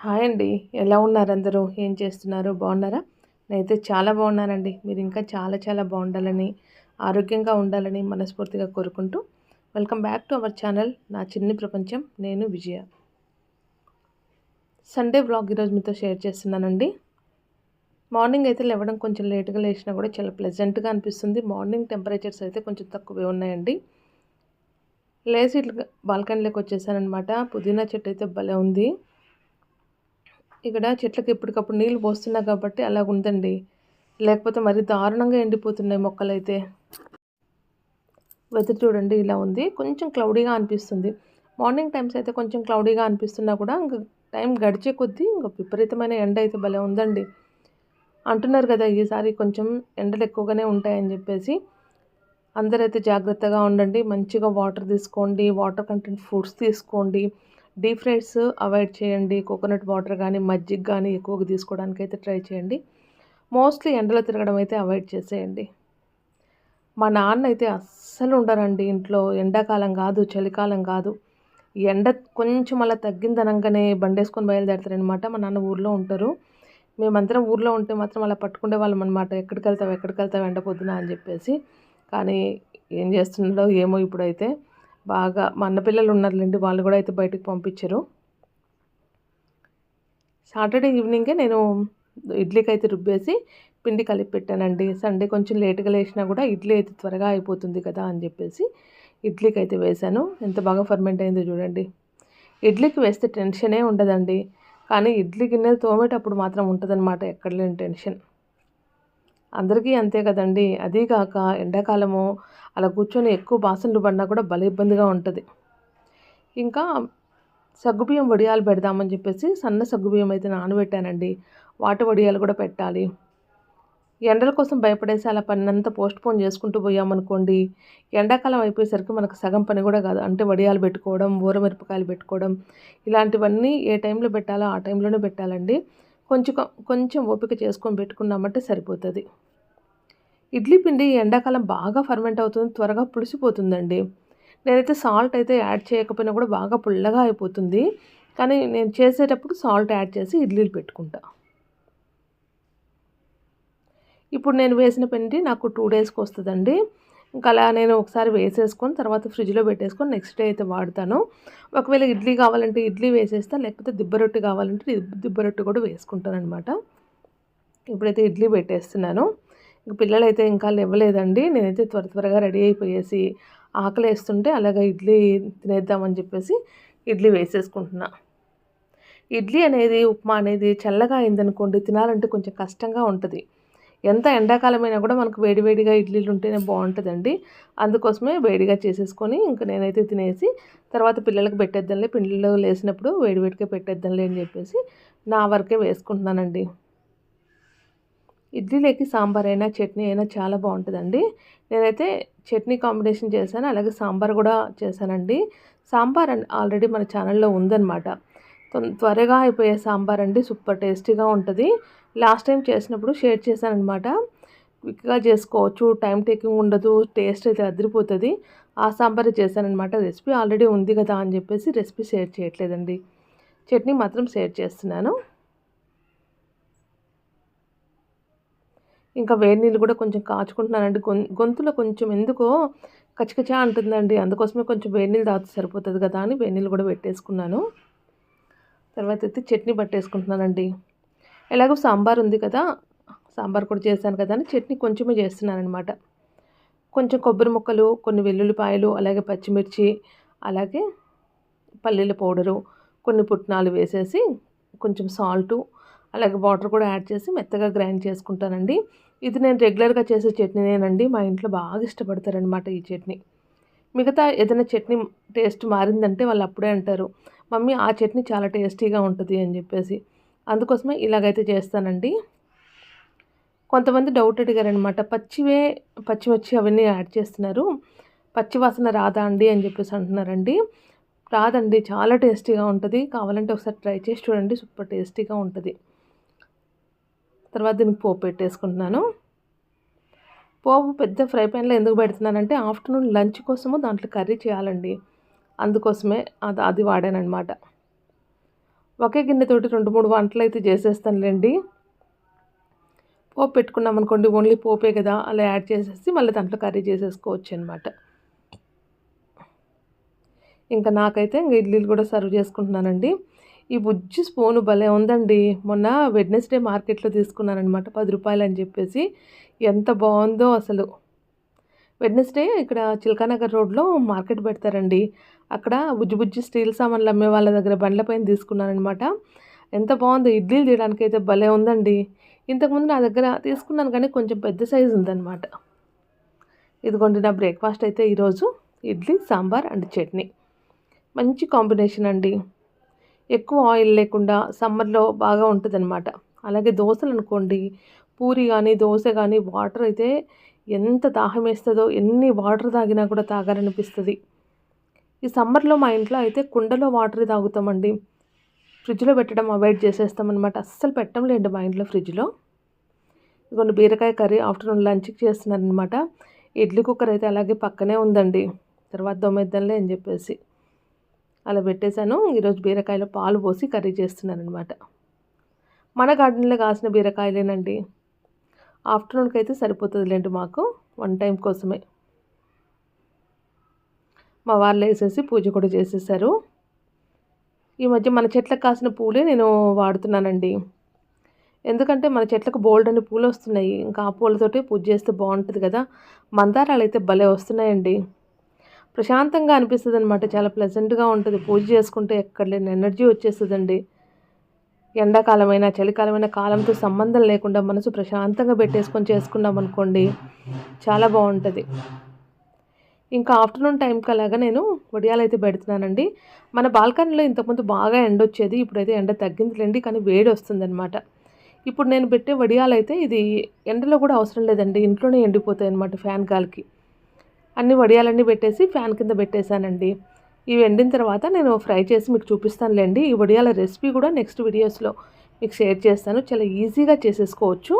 Hi అండి. ఎలా ఉన్నారు అందరూ? ఏం చేస్తున్నారు? బాగున్నారా? నేనైతే చాలా బాగున్నానండి. మీరు ఇంకా చాలా చాలా బాగుండాలని ఆరోగ్యంగా ఉండాలని మనస్ఫూర్తిగా కోరుకుంటూ welcome back to our channel నా చిన్ని ప్రపంచం. నేను విజయ. సండే బ్లాగ్ ఈరోజు మీతో షేర్ చేస్తున్నానండి. మార్నింగ్ అయితే లేవడం కొంచెం లేట్గా లేచినా కూడా చాలా ప్లెజెంట్గా అనిపిస్తుంది. మార్నింగ్ టెంపరేచర్స్ అయితే కొంచెం తక్కువే ఉన్నాయండి. లేచి ఇట్లా బాల్కనీలోకి వచ్చేసానమాట పుదీనా చెట్టు అయితే భలే ఉంది. ఇక్కడ చెట్లకు ఎప్పటికప్పుడు నీళ్ళు పోస్తున్నా కాబట్టి అలాగ ఉందండి లేకపోతే మరి దారుణంగా ఎండిపోతున్నాయి మొక్కలు అయితే వెదర్ చూడండి ఇలా ఉంది. కొంచెం క్లౌడీగా అనిపిస్తుంది. మార్నింగ్ టైమ్స్ అయితే కొంచెం క్లౌడీగా అనిపిస్తున్నా కూడా ఇంకా టైం గడిచే కొద్దీ ఇంకా విపరీతమైన ఎండ అయితే భలే ఉందండి. అంటున్నారు కదా ఈసారి కొంచెం ఎండలు ఎక్కువగానే ఉంటాయని చెప్పేసి. అందరైతే జాగ్రత్తగా ఉండండి. మంచిగా వాటర్ తీసుకోండి వాటర్ కంటెంట్ ఫుడ్స్ తీసుకోండి. డీప్ ఫ్రైడ్స్ అవాయిడ్ చేయండి. కోకోనట్ వాటర్ కానీ మజ్జిగ కానీ ఎక్కువగా తీసుకోవడానికి అయితే ట్రై చేయండి. మోస్ట్లీ ఎండలో తిరగడం అయితే అవాయిడ్ చేసేయండి. మా నాన్న అయితే అస్సలు ఉండరండి ఇంట్లో. ఎండాకాలం కాదు చలికాలం కాదు. ఎండ కొంచెం అలా తగ్గిందనగానే బండేసుకొని బయలుదేరతారనమాట మా నాన్న ఊర్లో ఉంటారు. మేమందరం ఊర్లో ఉంటే మాత్రం అలా పట్టుకునే వాళ్ళం అనమాట ఎక్కడికి వెళ్తావు ఎక్కడికి వెళ్తావు ఎండ పొద్దున అని చెప్పేసి. కానీ ఏం చేస్తున్నాడో ఏమో ఇప్పుడైతే. బాగా మా అన్నపిల్లలు ఉన్నారులేండి వాళ్ళు కూడా అయితే బయటకు పంపించారు. సాటర్డే ఈవినింగే నేను ఇడ్లీకి అయితే రుబ్బేసి పిండి కలిపి పెట్టానండి. సండే కొంచెం లేట్గా లేచినా కూడా ఇడ్లీ అయితే త్వరగా అయిపోతుంది కదా అని చెప్పేసి ఇడ్లీకి అయితే వేశాను. ఎంత బాగా ఫర్మెంట్ అయిందో చూడండి. ఇడ్లీకి వేస్తే టెన్షనే ఉండదండి. కానీ ఇడ్లీ గిన్నెలు తోమేటప్పుడు మాత్రం ఉంటుందన్నమాట ఎక్కడ లేని టెన్షన్. అందరికీ అంతే కదండి. అదీ కాక ఎండాకాలము అలా కూర్చొని ఎక్కువ బాసనలు పడినా కూడా భలే ఇబ్బందిగా ఉంటుంది. ఇంకా సగ్గుబియ్యం వడియాలు పెడదామని చెప్పేసి సన్న సగ్గుబియ్యం అయితే నానబెట్టానండి. వాటి వడియాలు కూడా పెట్టాలి. ఎండల కోసం భయపడేసి అలా పని పోస్ట్పోన్ పోస్ట్ పోన్ చేసుకుంటూ పోయామనుకోండి ఎండాకాలం అయిపోయేసరికి మనకు సగం పని కూడా కాదు. అంటే వడియాలు పెట్టుకోవడం ఊరమిరపకాయలు పెట్టుకోవడం ఇలాంటివన్నీ ఏ టైంలో పెట్టాలో ఆ టైంలోనే పెట్టాలండి. కొంచెం కొంచెం ఓపిక చేసుకొని పెట్టుకున్నామంటే సరిపోతుంది. ఇడ్లీ పిండి ఎండాకాలం బాగా ఫర్మెంట్ అవుతుంది త్వరగా పులిసిపోతుందండి. నేనైతే సాల్ట్ అయితే యాడ్ చేయకపోయినా కూడా బాగా పుల్లగా అయిపోతుంది. కానీ నేను చేసేటప్పుడు సాల్ట్ యాడ్ చేసి ఇడ్లీలు పెట్టుకుంటా. ఇప్పుడు నేను వేసిన పిండి నాకు టూ డేస్కి వస్తుందండి. ఇంకా అలా నేను ఒకసారి వేసేసుకొని తర్వాత ఫ్రిడ్జ్లో పెట్టేసుకొని నెక్స్ట్ డే అయితే వాడతాను. ఒకవేళ ఇడ్లీ కావాలంటే ఇడ్లీ వేసేస్తా లేకపోతే దిబ్బరొట్టి కావాలంటే దిబ్బ రొట్టె కూడా వేసుకుంటాను అనమాట ఇప్పుడైతే ఇడ్లీ పెట్టేస్తున్నాను. ఇంక పిల్లలు అయితే ఇంకా లేవలేదండి. నేనైతే త్వర త్వరగా రెడీ అయిపోయేసి ఆకలి వేస్తుంటే అలాగే ఇడ్లీ తినేద్దామని చెప్పేసి ఇడ్లీ వేసేసుకుంటున్నా. ఇడ్లీ అనేది ఉప్మా అనేది చల్లగా అయిందనుకోండి తినాలంటే కొంచెం కష్టంగా ఉంటుంది. ఎంత ఎండాకాలమైనా కూడా మనకు వేడివేడిగా ఇడ్లీలు ఉంటేనే బాగుంటుందండి. అందుకోసమే వేడిగా చేసేసుకొని ఇంకా నేనైతే తినేసి తర్వాత పిల్లలకు పెట్టేద్దాంలే. పిల్లలు లేసినప్పుడు వేడివేడిగా పెట్టేద్దాంలే అని చెప్పేసి నా వరకే వేసుకుంటున్నానండి. ఇడ్లీలోకి సాంబార్ అయినా చట్నీ అయినా చాలా బాగుంటుందండి. నేనైతే చట్నీ కాంబినేషన్ చేశాను అలాగే సాంబార్ కూడా చేశానండి. సాంబార్ ఆల్రెడీ మన ఛానల్లో ఉందన్నమాట. త్వరగా అయిపోయే సాంబార్ అండి సూపర్ టేస్టీగా ఉంటుంది. లాస్ట్ టైం చేసినప్పుడు షేర్ చేశాను అనమాట క్విక్గా చేసుకోవచ్చు టైం టేకింగ్ ఉండదు టేస్ట్ అయితే అదిరిపోతుంది. ఆ సాంబార్ చేశానమాట రెసిపీ ఆల్రెడీ ఉంది కదా అని చెప్పేసి రెసిపీ షేర్ చేయట్లేదండి. చట్నీ మాత్రం షేర్ చేస్తున్నాను. ఇంకా వేడి నీళ్ళు కూడా కొంచెం కాచుకుంటున్నానండి. గొంతులో కొంచెం ఎందుకో కచకచా అంటుందండి. అందుకోసమే కొంచెం వేడి నీళ్ళు తాగితే సరిపోతుంది కదా అని వేడి నీళ్ళు కూడా పెట్టేసుకున్నాను. తర్వాత అయితే చట్నీ పట్టేసుకుంటున్నానండి. ఎలాగో సాంబార్ ఉంది కదా సాంబార్ కూడా చేశాను కదా అని చట్నీ కొంచెమే చేస్తున్నానమాట కొంచెం కొబ్బరి ముక్కలు కొన్ని వెల్లుల్లిపాయలు అలాగే పచ్చిమిర్చి అలాగే పల్లీల పౌడరు కొన్ని పుట్నాలు వేసేసి కొంచెం సాల్టు అలాగే వాటర్ కూడా యాడ్ చేసి మెత్తగా గ్రైండ్ చేసుకుంటానండి. ఇది నేను రెగ్యులర్గా చేసే చట్నీనేనండి. మా ఇంట్లో బాగా ఇష్టపడతారనమాట ఈ చట్నీ. మిగతా ఏదైనా చట్నీ టేస్ట్ మారిందంటే వాళ్ళు అప్పుడే అంటారు మమ్మీ ఆ చట్నీ చాలా టేస్టీగా ఉంటుంది అని చెప్పేసి. అందుకోసమే ఇలాగైతే చేస్తానండి. కొంతమంది డౌట్ అడిగారనమాట పచ్చివే పచ్చిమిర్చి అవన్నీ యాడ్ చేస్తున్నారు పచ్చి వాసన రాదా అండి? అని చెప్పేసి అంటున్నారండి. రాదండి చాలా టేస్టీగా ఉంటుంది. కావాలంటే ఒకసారి ట్రై చేసి చూడండి సూపర్ టేస్టీగా ఉంటుంది. తర్వాత దీనికి పోపు పెట్టేసుకుంటున్నాను. పోపు పెద్ద ఫ్రై ప్యాన్లో ఎందుకు పెడుతున్నానంటే ఆఫ్టర్నూన్ లంచ్ కోసము దాంట్లో కర్రీ చేయాలండి. అందుకోసమే అది అది వాడానమాట ఒకే గిన్నెతోటి రెండు మూడు వంటలు అయితే చేసేస్తానులేండి. పోపు పెట్టుకున్నాం అనుకోండి ఓన్లీ పోపే కదా అలా యాడ్ చేసేసి మళ్ళీ దాంట్లో కర్రీ చేసేసుకోవచ్చు అనమాట ఇంకా నాకైతే ఇంకా ఇడ్లీలు కూడా సర్వ్ చేసుకుంటున్నానండి. ఈ బుజ్జి స్పూను భలే ఉందండి. మొన్న వెడ్నెస్డే మార్కెట్లో తీసుకున్నానమాట పది రూపాయలు అని చెప్పేసి. ఎంత బాగుందో అసలు. వెడ్నెస్డే ఇక్కడ చిల్కానగర్ రోడ్లో మార్కెట్ పెడతారండి. అక్కడ బుజ్జి బుజ్జి స్టీల్ సామాన్లు అమ్మే వాళ్ళ దగ్గర బండ్లపైన తీసుకున్నానమాట ఎంత బాగుందో ఇడ్లీలు తీయడానికి అయితే భలే ఉందండి. ఇంతకుముందు నా దగ్గర తీసుకున్నాను కానీ కొంచెం పెద్ద సైజు ఉందన్నమాట. ఇదిగోండి నా బ్రేక్ఫాస్ట్ అయితే ఈరోజు. ఇడ్లీ సాంబార్ అండ్ చట్నీ. మంచి కాంబినేషన్ అండి. ఎక్కువ ఆయిల్ లేకుండా సమ్మర్లో బాగా ఉంటుందన్నమాట. అలాగే దోశలు అనుకోండి పూరి కానీ దోశ కానీ వాటర్ అయితే ఎంత దాహం వేస్తుందో ఎన్ని వాటర్ తాగినా కూడా తాగాలనిపిస్తుంది. ఈ సమ్మర్లో మా ఇంట్లో అయితే కుండలో వాటర్ తాగుతామండి. ఫ్రిడ్జ్లో పెట్టడం అవాయిడ్ చేసేస్తామన్నమాట. అస్సలు పెట్టంలేండి మా ఇంట్లో ఫ్రిడ్జ్లో. ఇదిగోండి బీరకాయ కర్రీ ఆఫ్టర్నూన్ లంచ్కి చేస్తున్నారనమాట ఇడ్లీ కుక్కర్ అయితే అలాగే పక్కనే ఉందండి. తర్వాత దొమ్మెద్దంలే అని చెప్పేసి. అలా పెట్టేశాను. ఈరోజు బీరకాయలో పాలు పోసి కర్రీ చేస్తున్నాను అనమాట మన గార్డెన్లో కాసిన బీరకాయలేనండి. ఆఫ్టర్నూన్కి అయితే సరిపోతుందిలేండి మాకు వన్ టైం కోసమే. మా వాళ్ళు వేసేసి పూజ కూడా చేసేసారు ఈ మధ్య మన చెట్లకు కాసిన పూలే నేను వాడుతున్నానండి. ఎందుకంటే మన చెట్లకు బోల్డ్ అని పూలు వస్తున్నాయి ఇంకా ఆ పూలతోటి పూజ చేస్తే బాగుంటుంది కదా. మందారాలు అయితే భలే వస్తున్నాయండి. ప్రశాంతంగా అనిపిస్తుంది అనమాట చాలా ప్లెజెంట్గా ఉంటుంది. పూజ చేసుకుంటే ఎక్కడ లేని ఎనర్జీ వచ్చేస్తుందండి. ఎండాకాలమైన చలికాలమైన కాలంతో సంబంధం లేకుండా మనసు ప్రశాంతంగా పెట్టేసుకొని చేసుకున్నాం అనుకోండి చాలా బాగుంటుంది. ఇంకా ఆఫ్టర్నూన్ టైంకి అలాగా నేను వడియాలు అయితే పెడుతున్నానండి. మన బాల్కనీలో ఇంతకుముందు బాగా ఎండ వచ్చేది ఇప్పుడైతే ఎండ తగ్గిందిలేండి కానీ వేడి వస్తుందన్నమాట. ఇప్పుడు నేను పెట్టే వడియాలు అయితే ఇది ఎండలో కూడా అవసరం లేదండి. ఇంట్లోనే ఎండిపోతాయి అనమాట ఫ్యాన్ గాలికి. అన్ని వడియాలన్నీ పెట్టేసి ఫ్యాన్ కింద పెట్టేశానండి. ఇవి ఎండిన తర్వాత నేను ఫ్రై చేసి మీకు చూపిస్తానులేండి. ఈ వడియాల రెసిపీ కూడా నెక్స్ట్ వీడియోస్లో మీకు షేర్ చేస్తాను. చాలా ఈజీగా చేసేసుకోవచ్చు.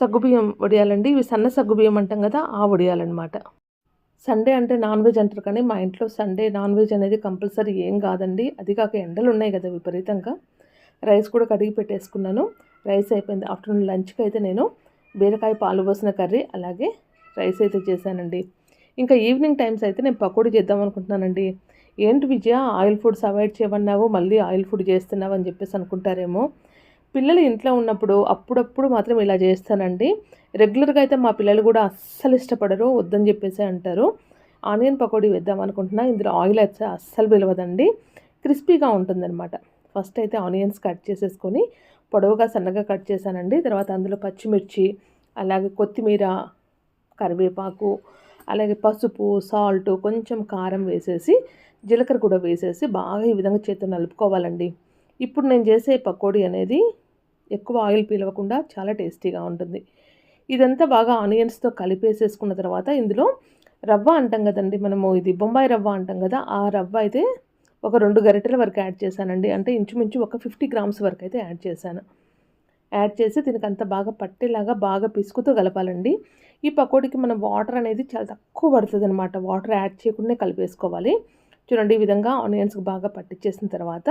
సగ్గుబియ్యం వడియాలండి. ఇవి సన్న సగ్గుబియ్యం అంటాం కదా ఆ వడియాలన్నమాట. సండే అంటే నాన్ వెజ్ అంటారు కానీ మా ఇంట్లో సండే నాన్ వెజ్ అనేది కంపల్సరీ ఏం కాదండి. అది కాక ఎండలు ఉన్నాయి కదా విపరీతంగా. రైస్ కూడా కడిగి పెట్టేసుకున్నాను. రైస్ అయిపోయింది. ఆఫ్టర్నూన్ లంచ్కి అయితే నేను బీరకాయ పాలు పోసిన కర్రీ అలాగే రైస్ అయితే చేశానండి. ఇంకా ఈవినింగ్ టైమ్స్ అయితే నేను పకోడీ చేద్దాం అనుకుంటున్నానండి. ఏంటి విజయ ఆయిల్ ఫుడ్స్ అవాయిడ్ చేయమన్నావు మళ్ళీ ఆయిల్ ఫుడ్ చేస్తున్నావు అని చెప్పేసి అనుకుంటారేమో. పిల్లలు ఇంట్లో ఉన్నప్పుడు అప్పుడప్పుడు మాత్రం ఇలా చేస్తానండి. రెగ్యులర్గా అయితే మా పిల్లలు కూడా అస్సలు ఇష్టపడరు వద్దని చెప్పేసి అంటారు. ఆనియన్ పకోడీ వేద్దాం అనుకుంటున్నా ఇందులో ఆయిల్ అయితే అస్సలు పిలవదండి. క్రిస్పీగా ఉంటుందన్నమాట. ఫస్ట్ అయితే ఆనియన్స్ కట్ చేసేసుకొని పొడవుగా సన్నగా కట్ చేశానండి. తర్వాత అందులో పచ్చిమిర్చి అలాగే కొత్తిమీర కరివేపాకు అలాగే పసుపు సాల్ట్ కొంచెం కారం వేసేసి జీలకర్ర కూడా వేసేసి బాగా ఈ విధంగా చేతితో నలుపుకోవాలండి. ఇప్పుడు నేను చేసే పకోడీ అనేది ఎక్కువ ఆయిల్ పీలవకుండా చాలా టేస్టీగా ఉంటుంది. ఇదంతా బాగా ఆనియన్స్తో కలిపేసేసుకున్న తర్వాత ఇందులో రవ్వ అంటాం కదండి మనము ఇది బొంబాయి రవ్వ అంటాం కదా ఆ రవ్వ అయితే ఒక రెండు గరిటెల వరకు యాడ్ చేశానండి. అంటే ఇంచుమించు ఒక ఫిఫ్టీ గ్రామ్స్ వరకు అయితే యాడ్ చేశాను. యాడ్ చేసి దీనికి అంత బాగా పట్టేలాగా బాగా పిసుకుతూ కలపాలండి. ఈ పకోడీకి మనం వాటర్ అనేది చాలా తక్కువ పడుతుంది అనమాట వాటర్ యాడ్ చేయకుండా కలిపేసుకోవాలి. చూడండి ఈ విధంగా ఆనియన్స్కి బాగా పట్టించేసిన తర్వాత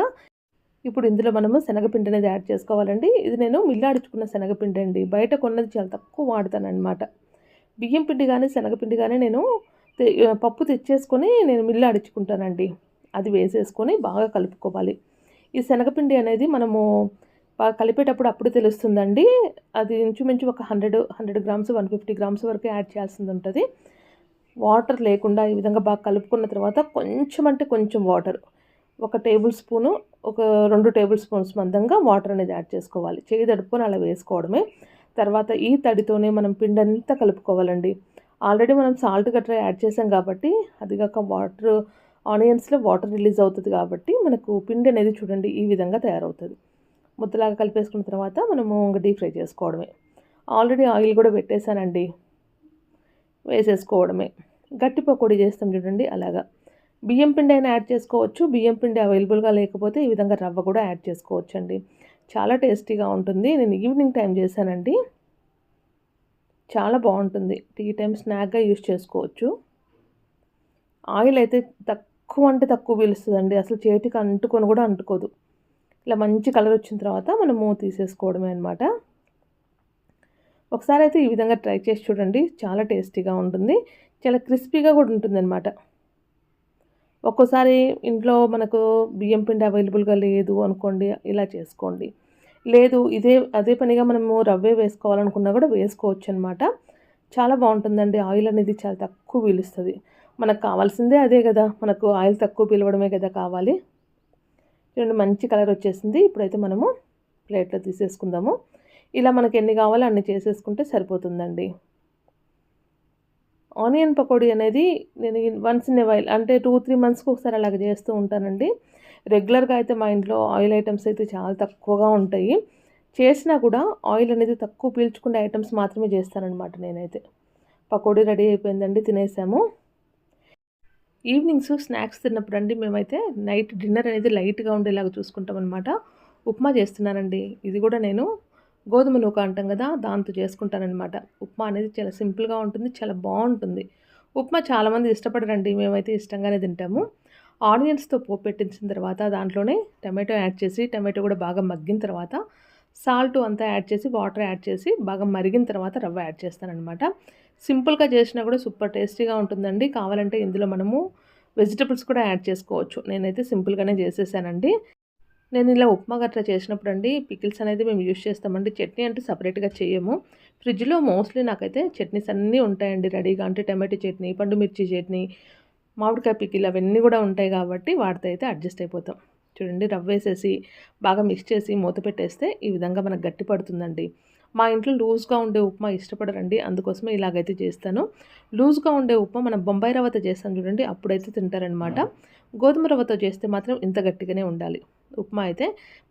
ఇప్పుడు ఇందులో మనము శనగపిండి అనేది యాడ్ చేసుకోవాలండి. ఇది నేను మిల్లాడుచుకున్న శనగపిండి అండి. బయట కొన్నది చాలా తక్కువ వాడతాను అనమాట బియ్యం పిండి కానీ శనగపిండి కానీ నేను పప్పు తెచ్చేసుకొని నేను మిల్లాడుచుకుంటానండి అది వేసేసుకొని బాగా కలుపుకోవాలి. ఈ శనగపిండి అనేది మనము కలిపేటప్పుడు అప్పుడు తెలుస్తుందండి. అది ఇంచుమించు ఒక hundred hundred grams one fifty grams వరకు యాడ్ చేయాల్సింది ఉంటుంది వాటర్ లేకుండా ఈ విధంగా బాగా కలుపుకున్న తర్వాత కొంచెం అంటే కొంచెం వాటర్. ఒక టేబుల్ స్పూను ఒక రెండు టేబుల్ స్పూన్స్ మందంగా వాటర్ అనేది యాడ్ చేసుకోవాలి. చేయి తడుపుకొని అలా వేసుకోవడమే. తర్వాత ఈ తడితోనే మనం పిండి అంతా కలుపుకోవాలండి. ఆల్రెడీ మనం సాల్ట్ గట్రా యాడ్ చేసాం కాబట్టి అది కాక వాటర్ ఆనియన్స్లో వాటర్ రిలీజ్ అవుతుంది కాబట్టి మనకు పిండి అనేది చూడండి ఈ విధంగా తయారవుతుంది. ముద్దలాగా కలిపేసుకున్న తర్వాత మనము డీప్ ఫ్రై చేసుకోవడమే. ఆల్రెడీ ఆయిల్ కూడా పెట్టేశానండి. వేసేసుకోవడమే. గట్టి పకోడీ చేస్తాం చూడండి అలాగా. బియ్యం పిండి అయినా యాడ్ చేసుకోవచ్చు. బియ్యం పిండి అవైలబుల్గా లేకపోతే ఈ విధంగా రవ్వ కూడా యాడ్ చేసుకోవచ్చు అండి చాలా టేస్టీగా ఉంటుంది. నేను ఈవినింగ్ టైం చేశానండి. చాలా బాగుంటుంది. టీ టైం స్నాక్గా యూస్ చేసుకోవచ్చు. ఆయిల్ అయితే తక్కువ అంటే తక్కువ పీలుస్తుందండి. అసలు చేతికి అంటుకొని కూడా అంటుకోదు. ఇలా మంచి కలర్ వచ్చిన తర్వాత మనము తీసేసుకోవడమే అనమాట ఒకసారి అయితే ఈ విధంగా ట్రై చేసి చూడండి చాలా టేస్టీగా ఉంటుంది చాలా క్రిస్పీగా కూడా ఉంటుందన్నమాట ఒక్కోసారి ఇంట్లో మనకు బియ్యం పిండి అవైలబుల్గా లేదు అనుకోండి ఇలా చేసుకోండి. లేదు ఇదే అదే పనిగా మనము రవ్వే వేసుకోవాలనుకున్నా కూడా వేసుకోవచ్చు అనమాట చాలా బాగుంటుందండి ఆయిల్ అనేది చాలా తక్కువ పీలుస్తుంది. మనకు కావాల్సిందే అదే కదా మనకు ఆయిల్ తక్కువ పిలవడమే కదా కావాలి. చూడండి మంచి కలర్ వచ్చేసింది. ఇప్పుడైతే మనము ప్లేట్లో తీసేసుకుందాము. ఇలా మనకి ఎన్ని కావాలో అన్ని చేసేసుకుంటే సరిపోతుందండి. ఆనియన్ పకోడీ అనేది నేను వన్స్ ఇన్ వైల్ అంటే టూ త్రీ మంత్స్కి ఒకసారి అలాగ చేస్తూ ఉంటానండి. రెగ్యులర్గా అయితే మా ఇంట్లో ఆయిల్ ఐటమ్స్ అయితే చాలా తక్కువగా ఉంటాయి. చేసినా కూడా ఆయిల్ అనేది తక్కువ పీల్చుకునే ఐటమ్స్ మాత్రమే చేస్తానన్నమాట నేనైతే. పకోడీ రెడీ అయిపోయిందండి తినేసాము. ఈవినింగ్స్ స్నాక్స్ తిన్నప్పుడు అండి మేమైతే నైట్ డిన్నర్ అనేది లైట్గా ఉండేలాగా చూసుకుంటాం అనమాట ఉప్మా చేస్తున్నానండి. ఇది కూడా నేను గోధుమ నూక అంటాం కదా దాంతో చేసుకుంటానమాట ఉప్మా అనేది చాలా సింపుల్గా ఉంటుంది చాలా బాగుంటుంది. ఉప్మా చాలామంది ఇష్టపడరండి మేమైతే ఇష్టంగానే తింటాము. ఆనియన్స్తో పోపు పెట్టించిన తర్వాత దాంట్లోనే టమాటో యాడ్ చేసి టమాటో కూడా బాగా మగ్గిన తర్వాత సాల్ట్ అంతా యాడ్ చేసి వాటర్ యాడ్ చేసి బాగా మరిగిన తర్వాత రవ్వ యాడ్ చేస్తానమాట సింపుల్గా చేసినా కూడా సూపర్ టేస్టీగా ఉంటుందండి. కావాలంటే ఇందులో మనము వెజిటబుల్స్ కూడా యాడ్ చేసుకోవచ్చు. నేనైతే సింపుల్గానే చేసేసానండి. నేను ఇలా ఉప్మా గట్రా చేసినప్పుడు అండి పికిల్స్ అనేది మేము యూజ్ చేస్తామండి. చట్నీ అంటే సపరేట్గా చేయము. ఫ్రిడ్జ్లో మోస్ట్లీ నాకైతే చట్నీస్ అన్నీ ఉంటాయండి. రెడీగా అంటే టమాటో చట్నీ పండు మిర్చి చట్నీ మామిడికాయ పికిల్ అవన్నీ కూడా ఉంటాయి కాబట్టి వాటితో అయితే అడ్జస్ట్ అయిపోతాం. చూడండి రవ్వ వేసేసి బాగా మిక్స్ చేసి మూత పెట్టేస్తే ఈ విధంగా మనకు గట్టి పడుతుందండి. మా ఇంట్లో లూజ్గా ఉండే ఉప్మా ఇష్టపడరండి. అందుకోసమే ఇలాగైతే చేస్తాను. లూజ్గా ఉండే ఉప్మా మనం బొంబాయి రవ్వతో చేస్తాం చూడండి అప్పుడైతే తింటారనమాట. గోధుమ రవ్వతో చేస్తే మాత్రం ఇంత గట్టిగానే ఉండాలి. ఉప్మా అయితే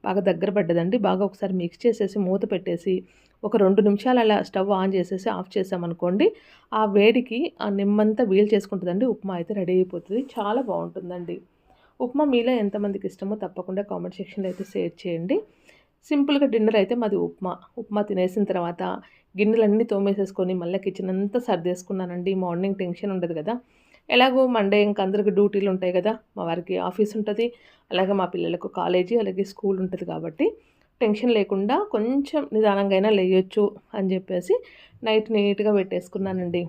బాగా దగ్గర పడ్డదండి. బాగా ఒకసారి మిక్స్ చేసేసి మూత పెట్టేసి ఒక రెండు నిమిషాలు అలా స్టవ్ ఆన్ చేసేసి ఆఫ్ చేసామనుకోండి ఆ వేడికి ఆ నిమ్మంతా వీల్ చేసుకుంటుందండి. ఉప్మా అయితే రెడీ అయిపోతుంది. చాలా బాగుంటుందండి. ఉప్మా మీలో ఎంతమందికి ఇష్టమో తప్పకుండా కామెంట్ సెక్షన్లో అయితే షేర్ చేయండి. సింపుల్గా డిన్నర్ అయితే మాది ఉప్మా. ఉప్మా తినేసిన తర్వాత గిన్నెలన్నీ తోమేసేసుకొని మళ్ళీ కిచెన్ అంతా సర్దేసుకున్నానండి. మార్నింగ్ టెన్షన్ ఉండదు కదా. ఎలాగో మండే ఇంకా అందరికి డ్యూటీలు ఉంటాయి కదా. మా వారికి ఆఫీస్ ఉంటుంది. అలాగే మా పిల్లలకు కాలేజీ అలాగే స్కూల్ ఉంటుంది కాబట్టి టెన్షన్ లేకుండా కొంచెం నిదానంగా అయినా లేయొచ్చు అని చెప్పేసి నైట్ నీట్గా పెట్టేసుకున్నానండి.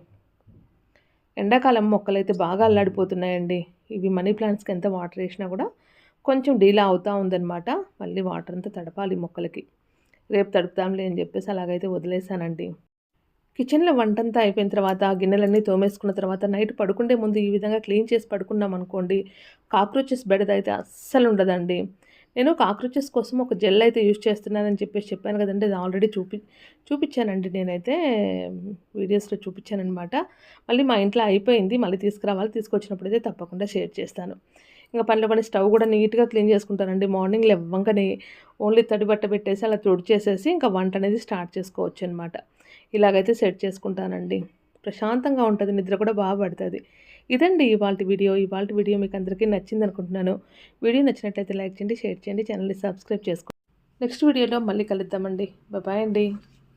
ఎండాకాలం మొక్కలు అయితే బాగా అల్లాడిపోతున్నాయండి. ఇవి మనీ ప్లాంట్స్కి ఎంత వాటర్ వేసినా కూడా కొంచెం డీలా అవుతూ ఉందన్నమాట. మళ్ళీ వాటర్ అంతా తడపాలి మొక్కలకి. రేపు తడుపుతాంలే అని చెప్పేసి అలాగైతే వదిలేసానండి కిచెన్లో వంటంతా అయిపోయిన తర్వాత గిన్నెలన్నీ తోమేసుకున్న తర్వాత నైట్ పడుకుండే ముందు ఈ విధంగా క్లీన్ చేసి పడుకున్నాం అనుకోండి కాక్రోచెస్ బెడద అయితే అస్సలు ఉండదండి. నేను కాక్రోచెస్ కోసం ఒక జెల్ అయితే యూజ్ చేస్తున్నానని చెప్పేసి చెప్పాను కదండి. అది ఆల్రెడీ చూపి చూపించానండి నేనైతే. వీడియోస్లో చూపించానమాట మళ్ళీ మా ఇంట్లో అయిపోయింది. మళ్ళీ తీసుకురావాలి. తీసుకొచ్చినప్పుడు అయితే తప్పకుండా షేర్ చేస్తాను. ఇంకా పనిలో పని స్టవ్ కూడా నీట్గా క్లీన్ చేసుకుంటానండి. మార్నింగ్ లెవ్వంకనే ఓన్లీ తడి బట్ట పెట్టేసి అలా తుడిచేసేసి ఇంకా వంట అనేది స్టార్ట్ చేసుకోవచ్చు అనమాట ఇలాగైతే సెట్ చేసుకుంటానండి. ప్రశాంతంగా ఉంటుంది నిద్ర కూడా బాగా పడుతుంది. ఇదండి ఇవాళ వీడియో. ఇవాళ వీడియో మీకు అందరికీ నచ్చింది అనుకుంటున్నాను. వీడియో నచ్చినట్లయితే లైక్ చేయండి షేర్ చేయండి ఛానల్ని సబ్స్క్రైబ్ చేసుకోండి. నెక్స్ట్ వీడియోలో మళ్ళీ కలుద్దామండి. బాయ్ అండి.